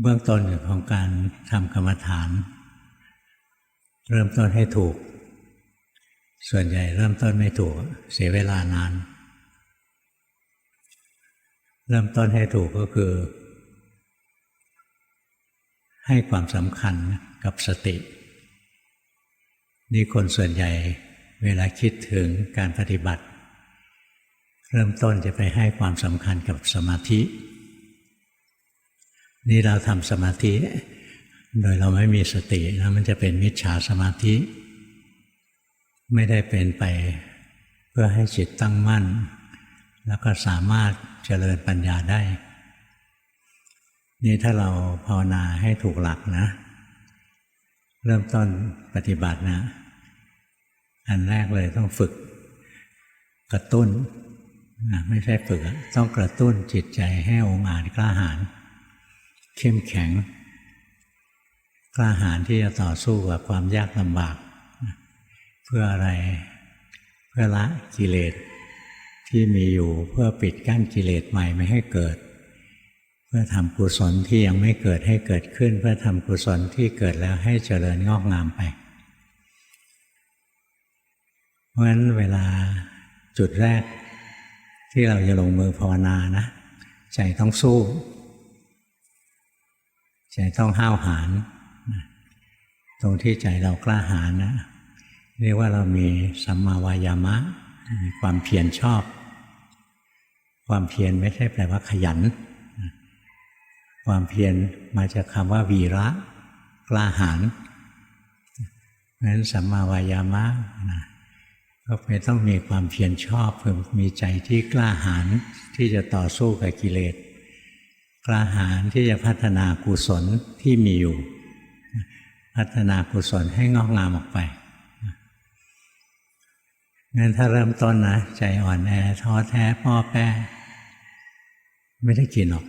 เบื้องต้นของการทำกรรมฐาน เริ่มต้นให้ถูก ส่วนใหญ่เริ่มต้นไม่ถูก เสียเวลานาน เริ่มต้นให้ถูกก็คือ ให้ความสำคัญกับสติ นี่คนส่วนใหญ่เวลาคิดถึงการปฏิบัติ เริ่มต้นจะไปให้ความสำคัญกับสมาธิ นี่เราทำสมาธิ โดยเราไม่มีสติแล้วมันจะเป็นมิจฉาสมาธิ ไม่ได้เป็นไปเพื่อให้จิตตั้งมั่น แล้วก็สามารถเจริญปัญญาได้ นี่ถ้าเราภาวนาให้ถูกหลักนะ เริ่มต้นปฏิบัตินะ อันแรกเลยต้องฝึกกระตุ้นนะไม่ใช่ฝึกต้องกระตุ้นจิตใจให้องอาจกล้าหาญ เข้มแข็ง กล้าหาญที่จะต่อสู้กับความยากลำบาก เพื่ออะไรเพื่อละกิเลสที่มีอยู่เพื่อปิดกั้นกิเลสใหม่ไม่ให้เกิด เพื่อทำกุศลที่ยังไม่เกิดให้เกิดขึ้น เพื่อทำกุศลที่เกิดแล้วให้เจริญงอกงามไป เพราะฉะนั้นเวลาจุดแรกที่เราจะลงมือภาวนานะ ใจต้องสู้ ใจต้องห้าวหาญตรงที่ใจเรากล้าหาญนะเรียกว่าเรามีสัมมาวายามะ มีความเพียรชอบ ความเพียรไม่ใช่แปลว่าขยัน ความเพียรมาจากคำว่าวีระ กล้าหาญเพราะฉะนั้นสัมมาวายามะนะก็ไม่ต้องมีความเพียรชอบเพื่อมีใจที่กล้าหาญที่จะต่อสู้กับกิเลส กล้าหาญที่จะพัฒนากุศลที่มีอยู่ พัฒนากุศลให้งอกงามออกไปงั้นถ้าเริ่มต้นนะ ใจอ่อนแอท้อแท้พ่อแป้ไม่ได้กินหรอก